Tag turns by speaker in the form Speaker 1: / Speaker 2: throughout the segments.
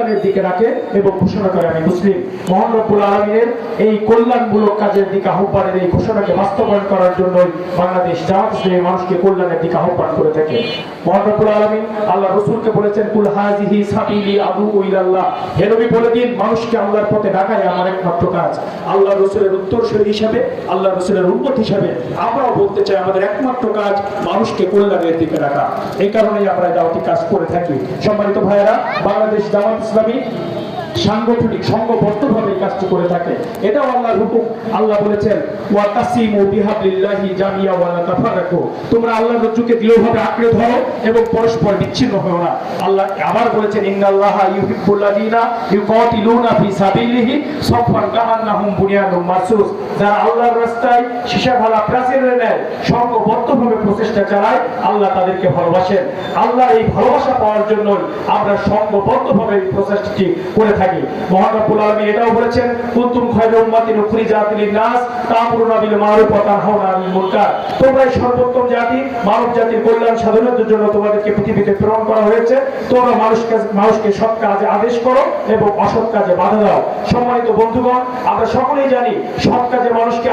Speaker 1: কল্যাণের দিকে রাখে এবং ঘোষণা করে, আমি মুসলিম। মহান রব্বুল আলমিনের এই কল্যাণমূলক কাজের দিকে আহ্বানের এই ঘোষণাকে বাস্তবায়ন করার জন্যই বাংলাদেশ ইসলামী মানুষকে কল্যাণের দিকে আহ্বান করে থাকে। মহান রব্বুল আলমিন আল্লাহ রসুলকে বলেছেন, কুল হাজিহি সাবিলি আবু ইলাল্লাহ। হে বলে দিন, মানুষকে আল্লাহর পথে ডাকাই আমার একমাত্র কাজ। আল্লাহ রসুলের উত্তরসূরি হিসাবে আল্লাহ রসুলের উন্মত হিসাবে আমরাও বলতে চাই, আমাদের একমাত্র কাজ মানুষকে কল্যাণের দিকে রাখা এই কারণেই আমরা দাওয়াতি কাজ করে থাকি। সম্মানিত ভাইয়েরা, বাংলাদেশ জামাত ইসলামী সাংগঠনিক, সংঘবদ্ধভাবে কাজটি করে থাকে। এটাও আল্লাহর হুকুম। আল্লাহ বলেছেন তোমরা আল্লাহর রজ্জুকে দৃঢ়ভাবে আঁকড়ে ধরো এবং পরস্পর বিচ্ছিন্ন হও না। আল্লাহ আবার বলেছেন আল্লাহ তাদেরকে ভালোবাসেন। আল্লাহ এই ভালোবাসা পাওয়ার জন্য আমরা সংঘবদ্ধভাবে এই প্রচেষ্টাটি করে থাকি। মহান রব্বুল এটাও বলেছেন, কুনতুম লিন-নাস মারুফ ওয়া মুনকার। সর্বোত্তম জাতি, মানব জাতির কল্যাণ সাধনের জন্য তোমাদেরকে পৃথিবীতে প্রেরণ করা হয়েছে। তোমরা মানুষকে মানুষকে সৎ কাজে আদেশ করো এবং অসৎ কাজে বাধা দাও। সম্মানিত বন্ধুগণ, আমরা সকলেই জানি সৎ কাজে মানুষকে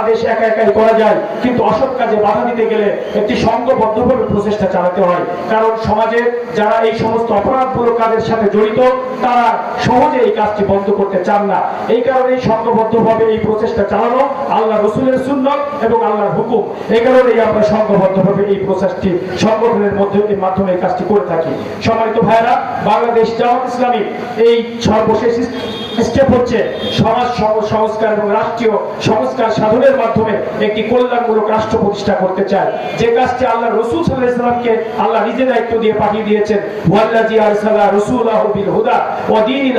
Speaker 1: আদেশ একা একাই করা যায়। কিন্তু অসৎ কাজে বাধা দিতে গেলে একটি সংঘবদ্ধভাবে প্রচেষ্টা চালাতে হয়। কারণ সমাজে যারা এই সমস্ত অপরাধমূলক কাজের সাথে জড়িত, তারা সহজে এই কাজটি বন্ধ করতে চান না। এই কারণে সংঘবদ্ধভাবে এই প্রচেষ্টা চালানো আল্লাহ রসুলের সুন্নত এবং আল্লাহর হুকুম। এই কারণেই আমরা সংঘবদ্ধভাবে এই প্রচেষ্টি সংগঠনের মধ্যে এর মাধ্যমে এই কাজটি করে থাকি। সম্মানিত ভাইরা বাংলাদেশ জামাত ইসলামী এই সর্বশেষ স্টেপ হচ্ছে সমাজ সংস্কার এবং রাষ্ট্রীয় সংস্কার সাধনের মাধ্যমে একটি কল্যাণমূলক রাষ্ট্র প্রতিষ্ঠা করতে চায়। যে কাজটি আল্লাহ রসুল সাল্লাহ ইসলামকে আল্লাহ নিজে দায়িত্ব দিয়ে পাঠিয়ে দিয়েছেন ওয়াল্লাজি আরসালা রাসূলাহু বিল হুদা ওয়া দীনিল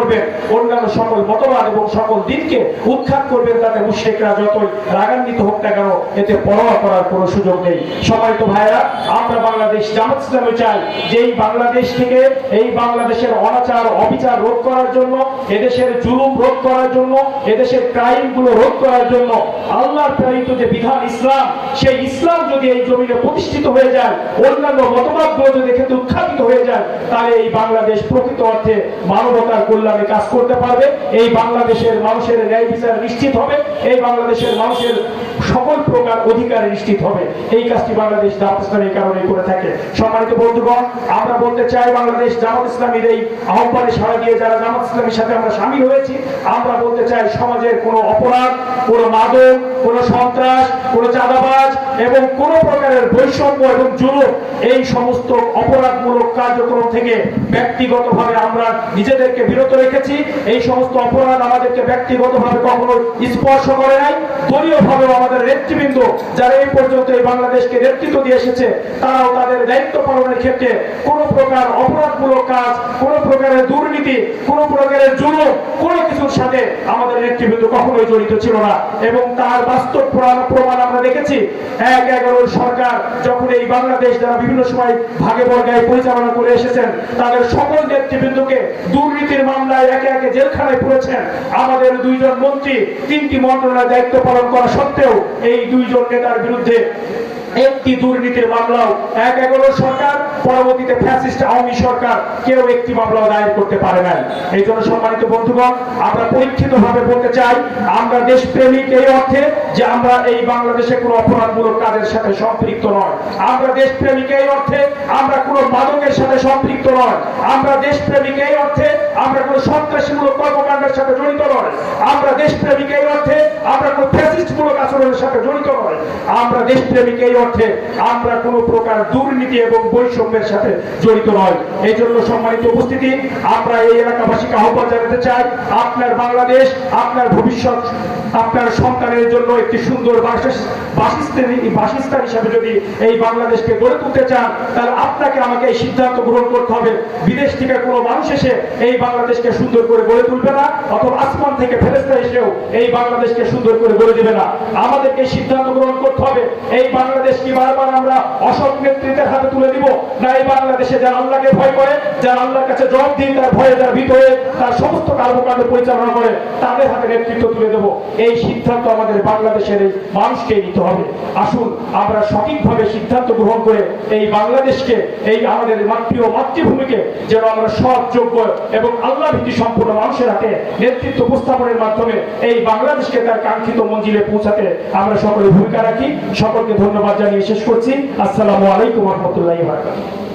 Speaker 1: করবেন, অন্যান্য সকল মতবাদ এবং সকল দিনকে উৎখাত করবেন তাতে মুশ্রিকরা যতই রাগান্বিত হোক না কেন, এতে পরোয়া করার কোনো সুযোগ নেই। সম্মানিত ভাইরা আমরা বাংলাদেশ জামাত ইসলামে চাই যে এই বাংলাদেশ থেকে এই বাংলাদেশের অনাচার, অবিচার রোধ করার জন্য, এদেশের জুলুম রোধ করার জন্য, এদেশের ক্রাইমগুলো রোধ করার জন্য আল্লাহর প্রেরিত যে বিধান ইসলাম, সেই ইসলাম যদি এই জমিনে প্রতিষ্ঠিত হয়ে যায়, অন্যান্য মতবাদগুলো যদি ক্ষেত্রে উৎখাপিত হয়ে যায়, তাহলে এই বাংলাদেশ প্রকৃত অর্থে মানবতার কল্যাণে কাজ করতে পারবে। এই বাংলাদেশের মানুষের ন্যায় বিচার নিশ্চিত হবে। এই বাংলাদেশের মানুষের সকল প্রকার অধিকার নিশ্চিত হবে। এই কাজটি বাংলাদেশ এই কারণে করে থাকে। সম্মানিত বন্ধুগণ, আমরা বলতে চাই বাংলাদেশ জামাত ইসলামীর এই আহ্বানে সাড়া দিয়ে যারা জামাত ইসলামীর সাথে আমরা সামিল হয়েছি, আমরা বলতে চাই সমাজের কোনো অপরাধ, কোনো মাদক, কোনো সন্ত্রাস, কোনো চাঁদাবাজ এবং কোনো প্রকারের বৈষম্য এবং জুলুম এই সমস্ত অপরাধমূলক কার্যক্রম থেকে ব্যক্তিগতভাবে আমরা নিজেদেরকে বিরত রেখেছি। এই সমস্ত অপরাধ আমাদেরকে ব্যক্তিগতভাবে কখনো স্পর্শ করে নাই। দলীয়ভাবে আমাদের নেতৃবৃন্দ যারা এই পর্যন্ত এই বাংলাদেশকে নেতৃত্ব দিয়ে এসেছে, তারাও তাদের দায়িত্ব পালনের ক্ষেত্রে কোনো প্রকার অপরাধমূলক কাজ, কোনো প্রকারের দুর্নীতি, কোনো প্রকারের জুলুম, কোনো কিছুর সাথে আমাদের নেতৃবৃন্দ কখনোই জড়িত ছিল না। এবং তার বাস্তব প্রমাণ- প্রমাণ আমরা দেখেছি। এক এগারোর সরকার যখন এই বাংলাদেশ যারা বিভিন্ন সময় ভাগে বর্গায় পরিচালনা করে এসেছেন, তাদের সকল নেতৃবৃন্দকে দুর্নীতির মামলায় একে একে জেলখানায় পুরেছেন। আমাদের দুইজন মন্ত্রী, তিনটি মন্ত্রণালয়ের দায়িত্ব পালন করা সত্ত্বেও এই দুইজন নেতার বিরুদ্ধে একটি দুর্নীতির মামলাও এক এগারো সরকার, পরবর্তীতে ফ্যাসিস্ট আওয়ামী সরকার। কেউ একটি মামলা দায়ের করতে পারে নাই। এই জন্য সম্মানিত বন্ধুগণ, আমরা পরীক্ষিত ভাবে বলতে চাই, আমরা দেশপ্রেমিক এই অর্থে যে আমরা এই বাংলাদেশে কোনো অপরাধমূলক কাজের সাথে সম্পৃক্ত নয়। আমরা দেশপ্রেমিক এই অর্থে আমরা কোনো মাদকের সাথে সম্পৃক্ত নয়। আমরা দেশপ্রেমিক এই অর্থে আমরা কোনো সন্ত্রাসীমূলক কর্মকাণ্ডের সাথে জড়িত নয়। আমরা দেশপ্রেমিক এই অর্থে আমরা কোনো ফ্যাসিস্টমূলক আচরণের সাথে জড়িত নয়। আমরা দেশপ্রেমিক এই অর্থে আমরা কোনো প্রকার দুর্নীতি এবং বৈষম্যের সাথে জড়িত নয়। এই জন্য সম্মানিত উপস্থিতি, আমরা এই এলাকাবাসীকে আহ্বান জানাতে চাই, আপনার বাংলাদেশ, আপনার ভবিষ্যৎ আপনার সন্তানের জন্য একটি সুন্দর বাসস্থান হিসাবে যদি এই বাংলাদেশকে গড়ে তুলতে চান, তাহলে আপনাকে আমাকে এই সিদ্ধান্ত গ্রহণ করতে হবে। বিদেশ থেকে কোনো মানুষ এসে এই বাংলাদেশকে সুন্দর করে গড়ে তুলবে না, অথবা আসমান থেকে ফেরেস্তা এসেও এই বাংলাদেশকে সুন্দর করে গড়ে দেবে না। আমাদেরকে সিদ্ধান্ত গ্রহণ করতে হবে, এই বাংলাদেশ কি বারবার আমরা অসৎ নেতৃত্বের হাতে তুলে দিব, না এই বাংলাদেশে যারা আল্লাহকে ভয় করে, যারা আল্লাহর কাছে জবাব দিন তার ভয়ে যারা ভীত হয়ে তার সমস্ত কর্মকাণ্ড পরিচালনা করে, তাদের হাতে নেতৃত্ব তুলে দেবো। এই সিদ্ধান্ত আমাদের বাংলাদেশের এই মানুষকে নিতে হবে। আসুন, আমরা সঠিকভাবে সিদ্ধান্ত গ্রহণ করে এই বাংলাদেশকে, এই আমাদের মাতৃ ও মাতৃভূমিকে যেন আমরা সৎ, যোগ্য এবং আল্লাহ ভীতি সম্পূর্ণ মানুষের হাতে নেতৃত্ব উপস্থাপনের মাধ্যমে এই বাংলাদেশকে তার কাঙ্ক্ষিত মঞ্জিলে পৌঁছাতে আমরা সকলে ভূমিকা রাখি। সকলকে ধন্যবাদ জানিয়ে শেষ করছি। আসসালামু আলাইকুম রহমতুল্লাহ বারকাতুহু।